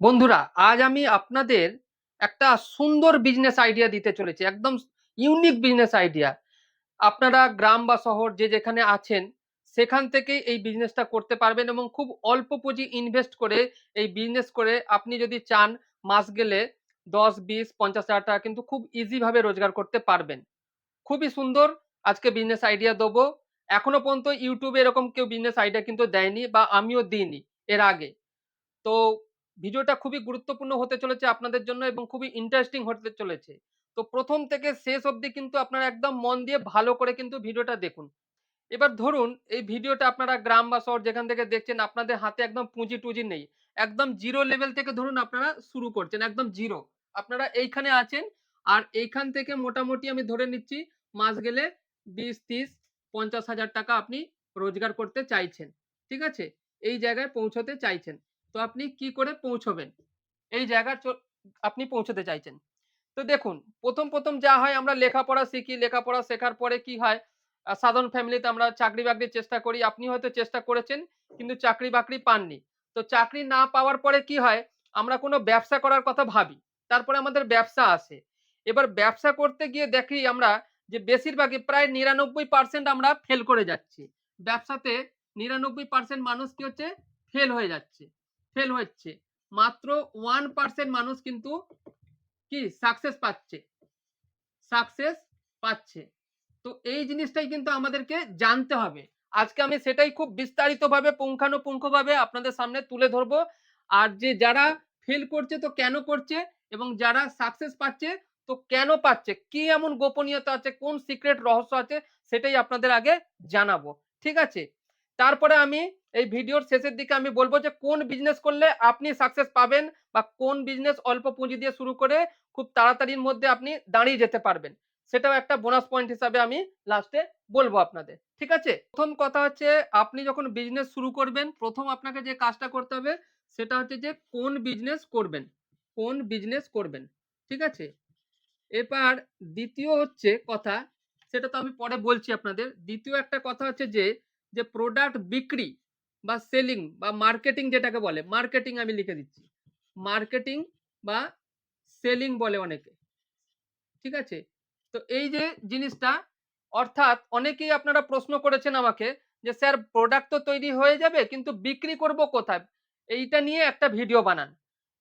বন্ধুরা, আজ আমি আপনাদের একটা সুন্দর বিজনেস আইডিয়া দিতে চলেছি, একদম ইউনিক বিজনেস আইডিয়া আপনারা গ্রাম বা শহর যে যেখানে আছেন, সেখান থেকেই এই বিজনেসটা করতে পারবেন এবং খুব অল্প পুঁজি ইনভেস্ট করে এই বিজনেস করে আপনি যদি চান, মাস গেলে দশ, বিশ, পঞ্চাশ হাজার টাকা কিন্তু খুব ইজিভাবে রোজগার করতে পারবেন। খুবই সুন্দর আজকে বিজনেস আইডিয়া দেবো। এখনও পর্যন্ত ইউটিউবে এরকম কেউ বিজনেস আইডিয়া কিন্তু দেয়নি বা আমিও দিইনি এর আগে। তো ভিডিওটা খুবই গুরুত্বপূর্ণ হতে চলেছে আপনাদের জন্য এবং খুবই ইন্টারেস্টিং হতে চলেছে। তো প্রথম থেকে শেষ অবধি কিন্তু আপনারা একদম মন দিয়ে ভালো করে কিন্তু ভিডিওটা দেখুন। এবার ধরুন, এই ভিডিওটা আপনারা গ্রাম বা শহর যেখান থেকে দেখছেন, আপনাদের হাতে একদম পুঁজি টুজি নেই। একদম জিরো লেভেল থেকে ধরুন আপনারা শুরু করছেন, একদম জিরো আপনারা এইখানে আছেন আর এইখান থেকে মোটামুটি আমি ধরে নিচ্ছি, মাস গেলে বিশ, তিরিশ, পঞ্চাশ হাজার টাকা আপনি রোজগার করতে চাইছেন। ঠিক আছে? এই জায়গায় পৌঁছতে চাইছেন। তো আপনি কি করে পৌঁছবেন? এই জায়গায় আপনি পৌঁছতে চাইছেন। তো দেখুন, প্রথম প্রথম যা হয় আমরা লেখাপড়া শিখি। লেখাপড়া শেখার পরে কি হয়? সাধারণ ফ্যামিলিতে আমরা চাকরি বাকরির চেষ্টা করি। আপনি হয়তো চেষ্টা করেছেন, কিন্তু চাকরি বাকরি পাননি। তো চাকরি না পাওয়ার পরে কি হয়? আমরা কোনো ব্যবসা করার কথা ভাবি। তারপরে আমাদের ব্যবসা আসে। এবার ব্যবসা করতে গিয়ে দেখি আমরা যে বেশিরভাগই প্রায় নিরানব্বই পার্সেন্ট আমরা ফেল করে যাচ্ছি। ব্যবসাতে নিরানব্বই পার্সেন্ট মানুষ কি হচ্ছে? ফেল হয়ে যাচ্ছে। ফেল হচ্ছে। মাত্র ওয়ান পার্সেন্ট মানুষ কিন্তু কি? সাকসেস পাচ্ছে। সাকসেস পাচ্ছে। তো এই জিনিসটাই কিন্তু আমাদেরকে জানতে হবে। আজকে আমি সেটাই খুব বিস্তারিতভাবে, পুঙ্খানুপুঙ্খভাবে আপনাদের সামনে তুলে ধরবো। আর যে যারা ফেল করছে তো কেন করছে? এবং যারা সাকসেস পাচ্ছে তো কেন পাচ্ছে? কি এমন গোপনীয়তা আছে? কোন সিক্রেট রহস্য আছে? সেটাই আপনাদের আগে জানাব। ঠিক আছে? তারপরে আমি এই ভিডিওর শেষের দিকে আমি বলব যে কোন বিজনেস করলে আপনি সাকসেস পাবেন বা কোন বিজনেস অল্প পুঁজি দিয়ে শুরু করে খুব তাড়াতাড়ির মধ্যে আপনি দাঁড়িয়ে যেতে পারবেন, সেটাও একটা বোনাস পয়েন্ট হিসাবে আমি লাস্টে বলব আপনাদের, ঠিক আছে? প্রথম কথা হচ্ছে আপনি যখন বিজনেস শুরু করবেন, প্রথম আপনাকে যে কাজটা করতে হবে সেটা হচ্ছে যে কোন বিজনেস করবেন, কোন বিজনেস করবেন, ঠিক আছে? এবার দ্বিতীয় হচ্ছে কথা, সেটা তো আমি পরে বলছি আপনাদের, দ্বিতীয় একটা কথা হচ্ছে যে যে প্রোডাক্ট বিক্রি বা সেলিং বা মার্কেটিং যেটাকে বলে মার্কেটিং আমি লিখে দিচ্ছি। মার্কেটিং বা সেলিং বলে অনেকে। ঠিক আছে? তো এই যে জিনিসটা, অর্থাৎ অনেকেই আপনারা প্রশ্ন করেছেন আমাকে যে, স্যার প্রোডাক্ট তো তৈরি হয়ে যাবে, কিন্তু বিক্রি করব কোথায়? এইটা নিয়ে একটা ভিডিও বানান।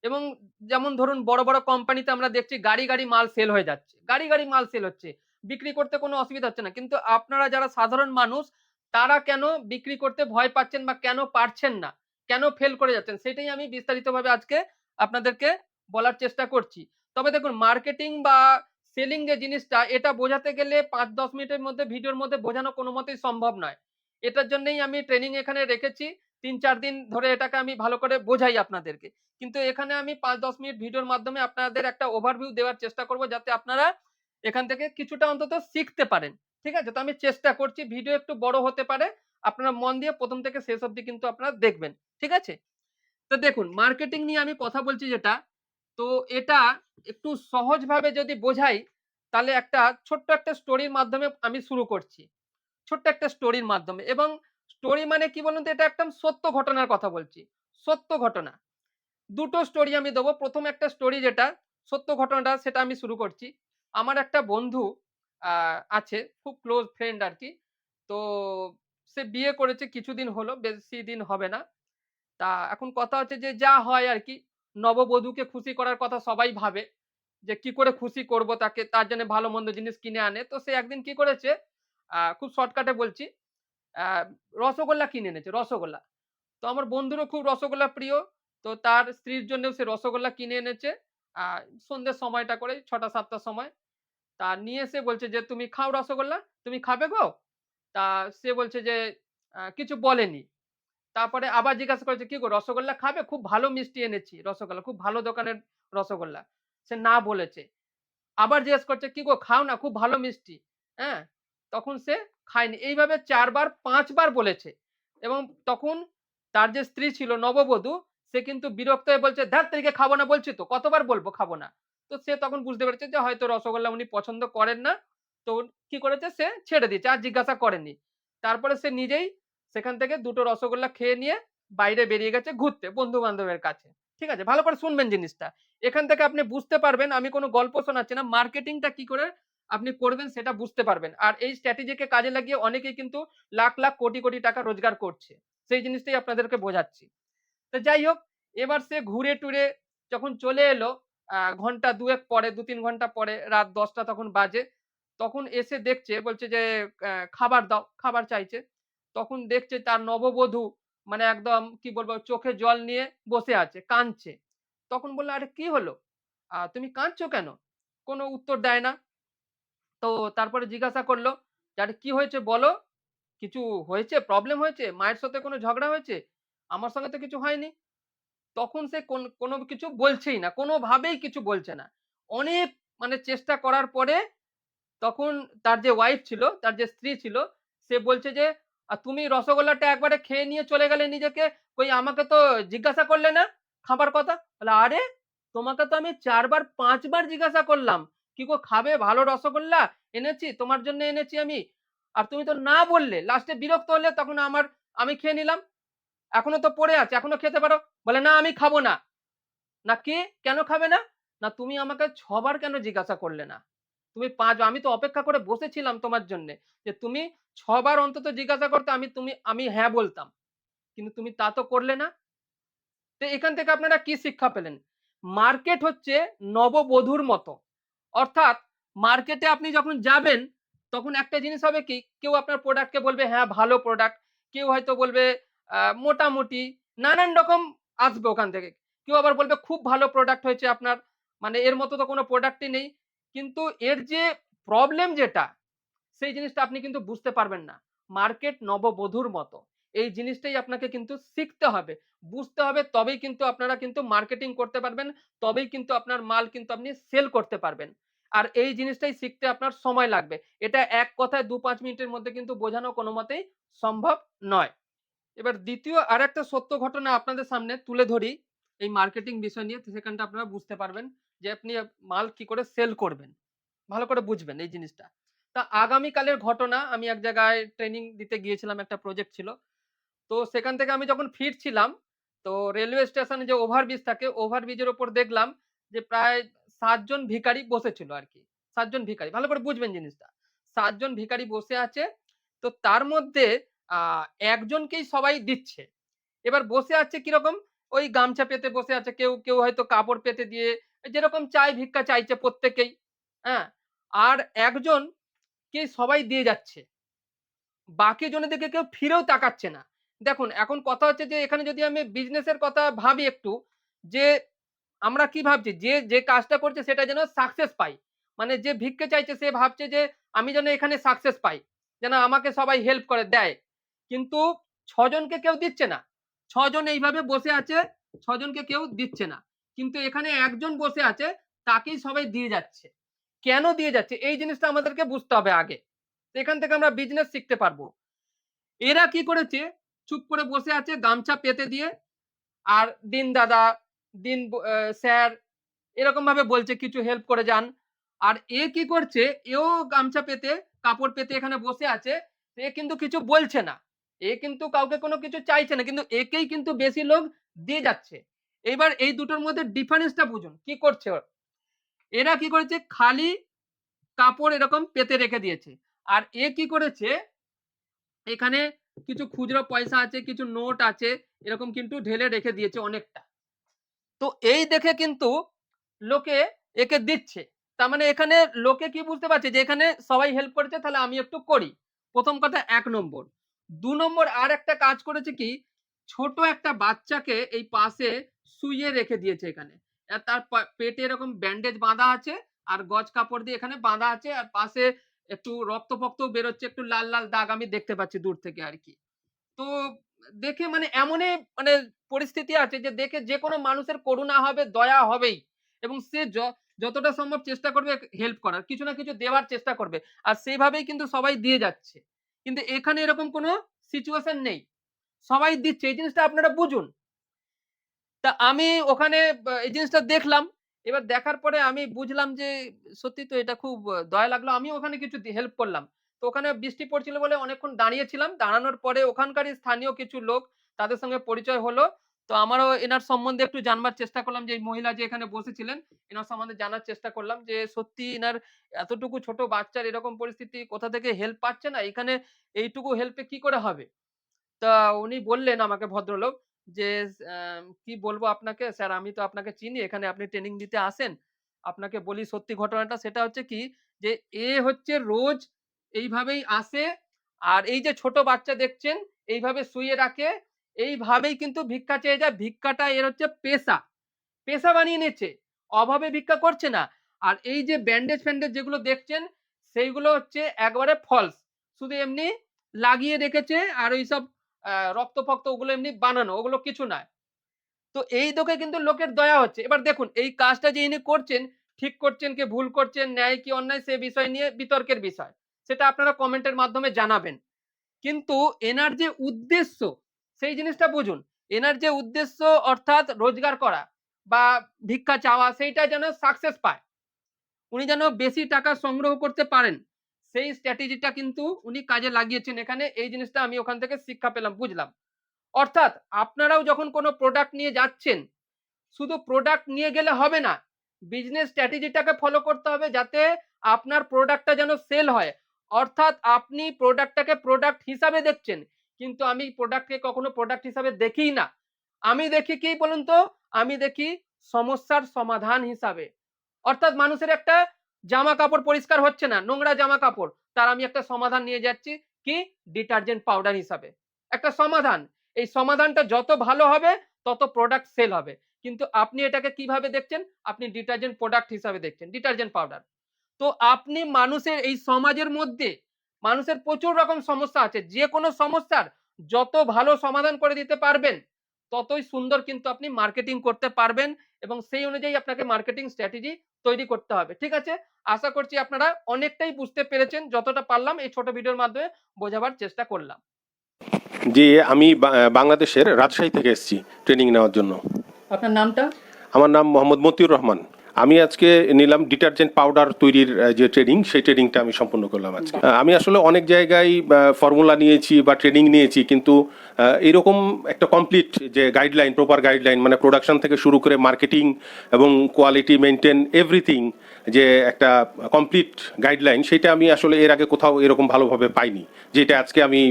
এবং যেমন ধরুন, বড় বড় কোম্পানিতে আমরা দেখছি, গাড়ি গাড়ি মাল সেল হয়ে যাচ্ছে। গাড়ি গাড়ি মাল সেল হচ্ছে। বিক্রি করতে কোনো অসুবিধা হচ্ছে না। কিন্তু আপনারা যারা সাধারণ মানুষ তারা কেন বিক্রি করতে ভয় পাচ্ছেন বা কেন পারছেন না? কেন ফেল করে যাচ্ছেন? সেটাই আমি বিস্তারিতভাবে আজকে আপনাদেরকে বলার চেষ্টা করছি। তবে দেখুন মার্কেটিং বা সেলিং যে জিনিসটা, এটা বোঝাতে গেলে পাঁচ দশ মিনিটের মধ্যে, ভিডিওর মধ্যে বোঝানো কোনো মতেই সম্ভব নয়। এটার জন্যই আমি ট্রেনিং এখানে রেখেছি। তিন চার দিন ধরে এটাকে আমি ভালো করে বোঝাই আপনাদেরকে। কিন্তু এখানে আমি পাঁচ দশ মিনিট ভিডিওর মাধ্যমে আপনাদের একটা ওভারভিউ দেওয়ার চেষ্টা করব, যাতে আপনারা এখান থেকে কিছুটা অন্তত শিখতে পারেন। ঠিক আছে? তো আমি চেষ্টা করছি ভিডিও একটু বড় হতে পারে। আপনারা মন দিয়ে প্রথম থেকে শেষ অবধি কিন্তু আপনারা দেখবেন, ঠিক আছে? তো দেখুন মার্কেটিং নিয়ে আমি কথা বলছি যেটা, তো এটা একটু সহজভাবে যদি বোঝাই, তাহলে একটা ছোট্ট একটা স্টোরির মাধ্যমে আমি শুরু করছি। ছোট্ট একটা স্টোরির মাধ্যমে এবং স্টোরি মানে কি বলুন তো? এটা একদম সত্য ঘটনার কথা বলছি, সত্য ঘটনা। দুটো স্টোরি আমি দেবো। প্রথম একটা স্টোরি যেটা, সত্য ঘটনাটা সেটা আমি শুরু করছি। আমার একটা বন্ধু আছে, খুব ক্লোজ ফ্রেন্ড আর কি তো সে বিয়ে করেছে কিছুদিন হলো, বেশি দিন হবে না। তা এখন কথা হচ্ছে যে, যা হয় আর কি নববধূকে খুশি করার কথা সবাই ভাবে, যে কি করে খুশি করব তাকে, তার জন্য ভালো মন্দ জিনিস কিনে আনে। তো সে একদিন কি করেছে খুব শর্টকাটে বলছি রসগোল্লা কিনে এনেছে, রসগোল্লা। তো আমার বন্ধুরও খুব রসগোল্লা প্রিয়, তো তার স্ত্রীর জন্যও সে রসগোল্লা কিনে এনেছে। সন্ধ্যের সময়টা করে ছটা সাতটার সময়। তা নিয়ে এসে বলছে যে, তুমি খাও রসগোল্লা, তুমি খাবে গো? তা সে বলছে যে কিছু বলেনি। তারপরে আবার জিজ্ঞাসা করেছে, কি গো, রসগোল্লা খাবে? খুব ভালো মিষ্টি এনেছি রসগোল্লা, খুব ভালো দোকানের রসগোল্লা। সে না বলেছে। আবার জিজ্ঞেস করছে, কি গো, খাও না? খুব ভালো মিষ্টি। হ্যাঁ? তখন সে খায়নি। এইভাবে চারবার, পাঁচবার বলেছে। এবং তখন তার যে স্ত্রী ছিল নববধূ, সে কিন্তু বিরক্ত হয়ে বলছে ধ্যার থেকে খাব না বলছি তো, কতবার বলব খাব না? তো সে তখন বুঝতে পেরেছে যে হয়তো রসগোল্লা উনি পছন্দ করেন না তো কি করেছে সে ছেড়ে দিয়েছে আর জিজ্ঞাসা করেনি তারপরে সে নিজেই সেখান থেকে দুটো রসগোল্লা খেয়ে নিয়ে বাইরে বেরিয়ে গেছে ঘুরতে বন্ধু-বান্ধবের কাছে। ঠিক আছে? ভালো করে শুনবেন জিনিসটা। এখান থেকে আপনি বুঝতে পারবেন আমি কোনো গল্প শোনাচ্ছি না। মার্কেটিংটা কি করে আপনি করবেন সেটা বুঝতে পারবেন। আর এই স্ট্র্যাটেজিকে কাজে লাগিয়ে অনেকেই কিন্তু লাখ, লাখ কোটি, কোটি টাকা রোজগার করছে। সেই জিনিসটাই আপনাদেরকে বোঝাচ্ছি। তো যাই হোক এবার সে ঘুরে টুরে যখন চলে এলো ঘণ্টা ২ এক পরে ২-৩ ঘণ্টা পরে রাত ১০টা তখন বাজে। তখন এসে দেখছে বলছে যে খাবার দাও, খাবার চাইছে। তখন দেখছে তার নববধূ মানে একদম কি বলব চোখে জল নিয়ে বসে আছে, কাঁদছে। তখন বলল "আরে কি হলো? তুমি কাঁদছো কেন?" কোনো উত্তর দেয় না। তো তারপরে জিজ্ঞাসা করল যে, "আরে কি হয়েছে বলো? কিছু হয়েছে? প্রবলেম হয়েছে? মায়ের সাথে কোনো ঝগড়া হয়েছে? আমার সঙ্গে তো কিছু হয়নি।" তখন সে কোন কিছু বলছেই না। কোনভাবেই কিছু বলছে না। অনেক মানে চেষ্টা করার পরে তখন তার যে ওয়াইফ ছিল, তার যে স্ত্রী ছিল, সে বলছে যে, আর তুমি রসগোল্লাটা একবারে খেয়ে নিয়ে চলে গেলে নিজেকে, কই আমাকে তো জিজ্ঞাসা করলে না খাবার কথা?" বলে, "আরে তোমাকে তো আমি চারবার পাঁচবার জিজ্ঞাসা করলাম, কি গো খাবে ভালো রসগোল্লা? এনেছি, তোমার জন্য এনেছি আমি। আর তুমি তো না বললে। লাস্টে বিরক্ত হলে তখন আমার আমি খেয়ে নিলাম। এখনও তো পড়ে আছে, এখনও খেতে পারো।" বলে, "না আমি খাব না।" "না কে? কেন খাবে না? না তুমি আমাকে ছবার কেন জিজ্ঞাসা করলে না? তুমি ৫ আমি তো অপেক্ষা করে বসেছিলাম তোমার জন্যে। যে তুমি ছবার অন্তত জিজ্ঞাসা করতে আমি তুমি আমি হ্যাঁ বলতাম। কিন্তু তুমি তা তো করলে না।" তো এখান থেকে আপনারা কি শিক্ষা পেলেন? মার্কেট হচ্ছে নববধূর মতো। অর্থাৎ মার্কেটে আপনি যখন যাবেন তখন একটা জিনিস হবে কি কেউ আপনার প্রোডাক্টকে বলবে হ্যাঁ ভালো প্রোডাক্ট। কেউ হয়তো বলবে মোটামুটি নানান রকম আসবে ওখান থেকে। কেউ আবার বলবে খুব ভালো প্রোডাক্ট হয়েছে আপনার। মানে এর মতো তো কোনো প্রোডাক্টই নেই। কিন্তু এর যে প্রবলেম যেটা, সেই জিনিসটা আপনি কিন্তু বুঝতে পারবেন না। মার্কেট নববধূর মতো। এই জিনিসটাই আপনাকে কিন্তু শিখতে হবে। বুঝতে হবে তবেই কিন্তু আপনারা কিন্তু মার্কেটিং করতে পারবেন। তবেই কিন্তু আপনার মাল কিন্তু আপনি সেল করতে পারবেন। আর এই জিনিসটাই শিখতে আপনার সময় লাগবে। এটা এক কথায় ২-৫ মিনিটের মধ্যে কিন্তু বোঝানো কোনো মতেই সম্ভব নয়। এবার ২য় আরেকটা সত্য ঘটনা আপনাদের সামনে তুলে ধরি এই মার্কেটিং বিষয় নিয়ে। সেখানটা আপনারা বুঝতে পারবেন যে আপনি মাল কি করে সেল করবেন। ভালো করে বুঝবেন এই জিনিসটা। তা আগামীকালের ঘটনা, আমি এক জায়গায় ট্রেনিং দিতে গিয়েছিলাম একটা প্রজেক্ট ছিল। তো সেখান থেকে আমি যখন ফিরছিলাম, তো রেলওয়ে স্টেশনে যে ওভারব্রিজ থাকে ওভারব্রিজের ওপর দেখলাম যে প্রায় ৭ জন ভিখারি বসেছিল আর কি সাতজন ভিখারি। ভালো করে বুঝবেন জিনিসটা। ৭ জন ভিখারি বসে আছে। তো তার মধ্যে একজনকেই সবাই দিচ্ছে। এবার বসে আছে কীরকম? ওই গামছা পেতে বসে আছে। কেউ, কেউ হয়তো কাপড় পেতে দিয়ে যেরকম চাই ভিক্ষা চাইছে প্রত্যেকেই। হ্যাঁ? আর একজনকে সবাই দিয়ে যাচ্ছে। বাকি জনের দিকে কেউ ফিরেও তাকাচ্ছে না। দেখুন এখন কথা হচ্ছে যে এখানে যদি আমি বিজনেসের কথা ভাবি একটু যে আমরা কি ভাবছি যে, যে কাজটা করছে সেটা যেন সাকসেস পাই। মানে যে ভিক্ষে চাইছে সে ভাবছে যে আমি যেন এখানে সাকসেস পাই। যেন আমাকে সবাই হেল্প করে দেয়। কিন্তু ৬ জনকে কেউ দিচ্ছে না। ৬ জন এইভাবে বসে আছে, ৬ জনকে কেউ দিচ্ছে না। কিন্তু এখানে একজন বসে আছে তাকেই সবাই দিয়ে যাচ্ছে। কেন দিয়ে যাচ্ছে? এই জিনিসটা আমাদেরকে বুঝতে হবে আগে। এখান থেকে আমরা বিজনেস শিখতে পারব। এরা কি করেছে? চুপ করে বসে আছে গামছা পেতে দিয়ে। আর দিন দাদা, দিন স্যার এরকমভাবে বলছে কিছু হেল্প করে যান। আর এ কি করছে? এও গামছা পেতে, কাপড় পেতে এখানে বসে আছে। এ কিন্তু কিছু বলছে না। এ কিন্তু কাউকে কোনো কিছু চাইছে না। কিন্তু একেই কিন্তু বেশি লোক দিয়ে যাচ্ছে। এইবার এই দুটোর মধ্যে ডিফারেন্সটা বুঝুন। কি করছে? এরা কি করেছে? খালি কাপড় এরকম পেতে রেখে দিয়েছে। আর এ কি করেছে? এখানে কিছু খুচরো পয়সা আছে, কিছু নোট আছে। এরকম কিন্তু ঢেলে রেখে দিয়েছে অনেকটা। তো এই দেখে কিন্তু লোকে একে দিচ্ছে। তার মানে এখানে লোকে কি বুঝতে পারছে যে এখানে সবাই হেল্প করেছে তাহলে আমি একটু করি। প্রথম কথা এক নম্বর। ২ নম্বর আরেকটা কাজ করেছে কি? ছোট একটা বাচ্চাকে এই পাশে শুইয়ে রেখে দিয়েছে এখানে। আর তার পেটে এরকম ব্যান্ডেজ বাঁধা আছে আর গজ কাপড় দিয়ে এখানে বাঁধা আছে। আর পাশে একটু রক্ত-ফক্তও বেরোচ্ছে। একটু লাল, লাল দাগ আমি দেখতে পাচ্ছি দূর থেকে আরকি। তো দেখে মানে এমনই মানে পরিস্থিতি আছে যে দেখে যেকোনো মানুষের করুণা হবে, দয়া হবেই। এবং সে য যতটা সম্ভব চেষ্টা করবে হেল্প করার। কিছু না কিছু দেওয়ার চেষ্টা করবে। আর সেইভাবেই কিন্তু সবাই দিয়ে যাচ্ছে। কিন্তু এখানে এরকম কোনো সিচুয়েশন নেই। সবাই দিচ্ছে। এই জিনিসটা আপনারা বুঝুন। তা আমি ওখানে এই জিনিসটা দেখলাম। এবার দেখার পরে আমি বুঝলাম যে, সত্যি তো এটা খুব দয়া লাগল। আমি ওখানে কিছু হেল্প করলাম। তো ওখানে বৃষ্টি পড়ছিল বলে অনেকক্ষণ দাঁড়িয়েছিলাম। দাঁড়ানোর পরে ওখানকারই স্থানীয় কিছু লোক তাদের সঙ্গে পরিচয় হলো। তো আমারও এনার সম্বন্ধে একটু জানবার চেষ্টা করলাম যে এই মহিলা যে এখানে বসেছিলেন, এনার সম্বন্ধে জানার চেষ্টা করলাম যে সত্যি এনার এতটুকু ছোট বাচ্চার এরকম পরিস্থিতি কোথা থেকে হেল্প পাচ্ছে না, এখানে এইটুকু হেল্পে কি করে হবে? তা উনি বললেন আমাকে ভদ্রলোক যে, "আ কি বলব আপনাকে স্যার আমি তো আপনাকে চিনি। এখানে আপনি ট্রেনিং দিতে আসেন। আপনাকে বলি সত্যি ঘটনাটা সেটা হচ্ছে কি যে এ হচ্ছে রোজ এইভাবেই আসে আর এই যে ছোট বাচ্চা দেখছেন এইভাবে শুয়ে রাখে। এইভাবেই কিন্তু ভিক্ষা চেয়ে যায়। ভিক্ষাটা এর হচ্ছে পেশা। পেশা বানিয়ে নিচ্ছে অভাবে ভিক্ষা করছে না। আর এই যে ব্যান্ডেজ-ফ্যান্ডেজ যেগুলো দেখছেন সেইগুলো হচ্ছে একবারে ফলস। শুধু এমনি লাগিয়ে রেখেছে আর ওইসব আ রক্ত-ফক্ত ওগুলো এমনি বানানো। ওগুলো কিছু নয়। তো এই দেখে কিন্তু লোকের দয়া হচ্ছে। এবার দেখুন এই কাজটা যে ইনি করছেন, ঠিক করছেন কি ভুল করছেন, ন্যায় কি অন্যায় সে বিষয় নিয়ে বিতর্কের বিষয়। সেটা আপনারা কমেন্টের মাধ্যমে জানাবেন। কিন্তু এনার যে উদ্দেশ্য সেই জিনিসটা বুঝুন। এনার যে উদ্দেশ্য অর্থাৎ রোজগার করা বা ভিক্ষা চাওয়া সেইটা যেন সাকসেস পায়। উনি যেন বেশি টাকা সংগ্রহ করতে পারেন। সেই স্ট্র্যাটেজিটা কিন্তু উনি কাজে লাগিয়েছেন এখানে। এই জিনিসটা আমি ওখান থেকে শিক্ষা পেলাম, বুঝলাম। অর্থাৎ আপনারাও যখন কোনো প্রোডাক্ট নিয়ে যাচ্ছেন, শুধু প্রোডাক্ট নিয়ে গেলে হবে না। বিজনেস স্ট্র্যাটেজিটাকে ফলো করতে হবে যাতে আপনার প্রোডাক্টটা যেন সেল হয়। অর্থাৎ আপনি প্রোডাক্টটাকে প্রোডাক্ট হিসাবে দেখছেন। কিন্তু আমি প্রোডাক্টকে কখনো প্রোডাক্ট হিসাবে দেখি না। আমি দেখি কি বলুন তো? আমি দেখি সমস্যার সমাধান হিসাবে। অর্থাৎ মানুষের একটা জামা-কাপড় পরিষ্কার হচ্ছে না, নোংরা জামা-কাপড়। তার আমি একটা সমাধান নিয়ে যাচ্ছি কি? ডিটারজেন্ট পাউডার হিসাবে। একটা সমাধান। এই সমাধানটা যত ভালো হবে তত প্রোডাক্ট সেল হবে। কিন্তু আপনি এটাকে কীভাবে দেখছেন? আপনি ডিটারজেন্ট প্রোডাক্ট হিসাবে দেখছেন। Detergent powder. তো আপনি মানুষের এই সমাজের মধ্যে মানুষের প্রচুর রকম সমস্যা আছে। যে কোনো সমস্যার যত ভালো সমাধান করে দিতে পারবেন, ততই সুন্দর কিন্তু আপনি মার্কেটিং করতে পারবেন এবং সেই অনুযায়ী আপনাকে মার্কেটিং স্ট্র্যাটেজি তৈরি করতে হবে। ঠিক আছে? আশা করছি আপনারা অনেকটাই বুঝতে পেরেছেন। যতটা পারলাম এই ছোট ভিডিওর মাধ্যমে বোঝাবার চেষ্টা করলাম। জি, আমি বাংলাদেশের রাজশাহী থেকে এসেছি ট্রেনিং নেওয়ার জন্য। আপনার নামটা? আমার নাম মোহাম্মদ মতিউর রহমান। আমি আজকে নিলাম ডিটারজেন্ট পাউডার তৈরির যে ট্রেনিং, সেই ট্রেনিংটা আমি সম্পন্ন করলাম আজকে। আমি আসলে অনেক জায়গায় ফর্মুলা নিয়েছি বা ট্রেনিং নিয়েছি কিন্তু এরকম একটা কমপ্লিট যে গাইডলাইন, প্রপার গাইডলাইন মানে প্রোডাকশন থেকে শুরু করে মার্কেটিং এবং কোয়ালিটি মেনটেন এভরিথিং যে একটা কমপ্লিট গাইডলাইন সেটা আমি আসলে এর আগে কোথাও এরকম ভালোভাবে পাইনি। যেটা আজকে আমি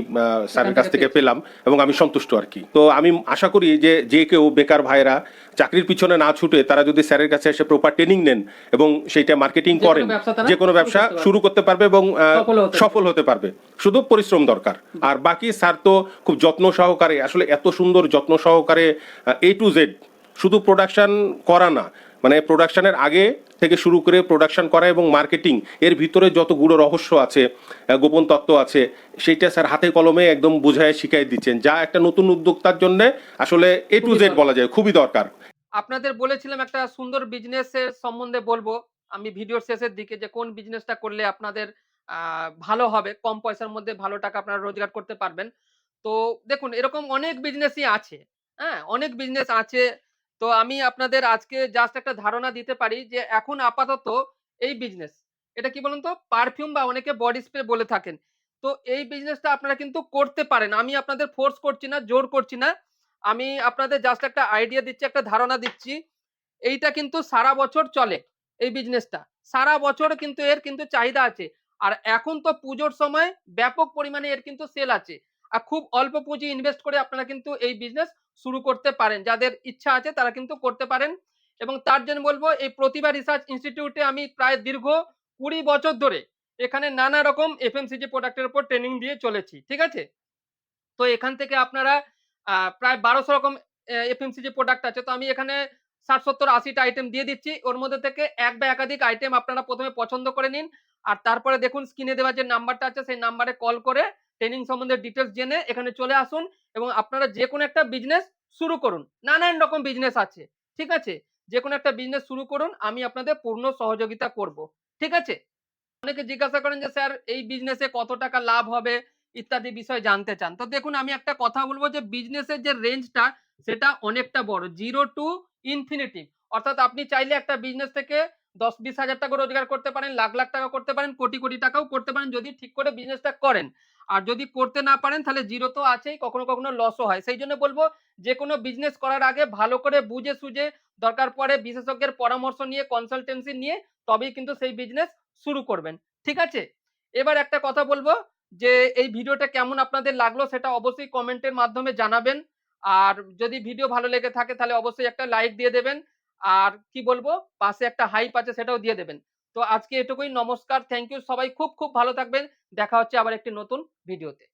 স্যারের কাছ থেকে পেলাম এবং আমি সন্তুষ্ট আর কি তো আমি আশা করি যে যে কেউ বেকার ভাইয়েরা চাকরির পিছনে না ছুটে তারা যদি স্যারের কাছে এসে প্রপার ট্রেনিং নেন এবং সেইটা মার্কেটিং করেন যে কোনো ব্যবসা শুরু করতে পারবে এবং সফল হতে পারবে। শুধু পরিশ্রম দরকার। আর বাকি স্যার তো খুব যত্ন সহকারে আসলে এত সুন্দর যত্ন সহকারে এ টু জেড শুধু প্রোডাকশন করা না মানে প্রোডাকশানের আগে থেকে শুরু করে প্রোডাকশন করা এবং মার্কেটিং এর ভিতরে যত গুঁড়ো রহস্য আছে গোপন তত্ত্ব আছে সেইটা স্যার হাতে কলমে একদম বুঝায় শিখাই দিচ্ছেন যা একটা নতুন উদ্যোক্তার জন্য আসলে এ টু জেড বলা যায় খুবই দরকার। আপনাদের বলেছিলাম একটা সুন্দর বিজনেসের সম্বন্ধে বলব। আমি ভিডিওর শেষের দিকে যে কোন বিজনেসটা করলে আপনাদের ভালো হবে। কম পয়সার মধ্যে ভালো টাকা আপনারা রোজগার করতে পারবেন। তো দেখুন এরকম অনেক বিজনেসই আছে। হ্যাঁ? অনেক বিজনেস আছে। তো আমি আপনাদের আজকে জাস্ট একটা ধারণা দিতে পারি যে এখন আপাতত এই বিজনেস। এটা কি বলুন তো? পারফিউম বা অনেকে বডি স্প্রে বলে থাকেন। তো এই বিজনেসটা আপনারা কিন্তু করতে পারেন। আমি আপনাদের ফোর্স করছি না, জোর করছি না। আমি আপনাদের জাস্ট একটা আইডিয়া দিচ্ছি, একটা ধারণা দিচ্ছি। এইটা কিন্তু সারা বছর চলে এই বিজনেসটা। সারা বছর কিন্তু এর কিন্তু চাহিদা আছে। আর এখন তো পুজোর সময় ব্যাপক পরিমাণে এর কিন্তু সেল আছে। আর খুব অল্প পুঁজি ইনভেস্ট করে আপনারা কিন্তু এই বিজনেস শুরু করতে পারেন। যাদের ইচ্ছা আছে তারা কিন্তু করতে পারেন। এবং তার জন্য বলব, এই প্রতিভা রিসার্চ ইনস্টিটিউটে আমি প্রায় দীর্ঘ ২০ বছর ধরে এখানে নানা রকম এফএমসিজি প্রোডাক্টের উপর ট্রেনিং দিয়ে চলেছি। ঠিক আছে? তো এখান থেকে আপনারা প্রায় বারোশো রকম এফএমসিজি প্রোডাক্ট আছে। তো আমি এখানে ষাট, সত্তর, আশিটা আইটেম দিয়ে দিচ্ছি। ওর মধ্যে থেকে এক বা একাধিক আইটেম আপনারা প্রথমে পছন্দ করে নিন। আর তারপরে দেখুন স্ক্রিনে দেওয়া যে নাম্বারটা আছে, সেই নাম্বারে কল করে ট্রেনিং সম্বন্ধে ডিটেলস জেনে এখানে চলে আসুন এবং আপনারা যে কোনো একটা বিজনেস শুরু করুন। নানান রকম বিজনেস আছে। ঠিক আছে? যেকোনো একটা বিজনেস শুরু করুন। আমি আপনাদের পূর্ণ সহযোগিতা করব। ঠিক আছে? অনেকে জিজ্ঞাসা করেন যে স্যার এই বিজনেসে কত টাকা লাভ হবে ইত্যাদি বিষয় জানতে চান। তো দেখুন আমি একটা কথা বলব যে বিজনেসের যে রেঞ্জটা সেটা অনেকটা বড়। Zero to infinity. অর্থাৎ আপনি চাইলে একটা বিজনেস থেকে দশ বিশ হাজার টাকা রোজগার করতে পারেন, লাখ, লাখ টাকা করতে পারেন, কোটি, কোটি টাকাও করতে পারেন যদি ঠিক করে বিজনেসটা করেন। আর যদি করতে না পারেন, তাহলে জিরো তো আছেই, কখনো কখনো লসও হয়। সেই জন্য বলব যে কোনো বিজনেস করার আগে ভালো করে বুঝে সুঝে দরকার পড়ে বিশেষজ্ঞের পরামর্শ নিয়ে কনসালটেন্সি নিয়ে, তবেই কিন্তু সেই বিজনেস শুরু করবেন। ঠিক আছে? এবার একটা কথা বলব, যে এই ভিডিওটা কেমন আপনাদের লাগল সেটা অবশ্যই কমেন্টের মাধ্যমে জানাবেন। আর যদি ভিডিও ভালো লেগে থাকে, তাহলে অবশ্যই একটা লাইক দিয়ে দেবেন। আর কি বলব, পাশে একটা হাইপ আছে সেটাও দিয়ে দেবেন। তো আজকে এটুকুই, নমস্কার থ্যাংক ইউ সবাই, খুব খুব ভালো থাকবেন। দেখা হচ্ছে আবার একটি নতুন ভিডিওতে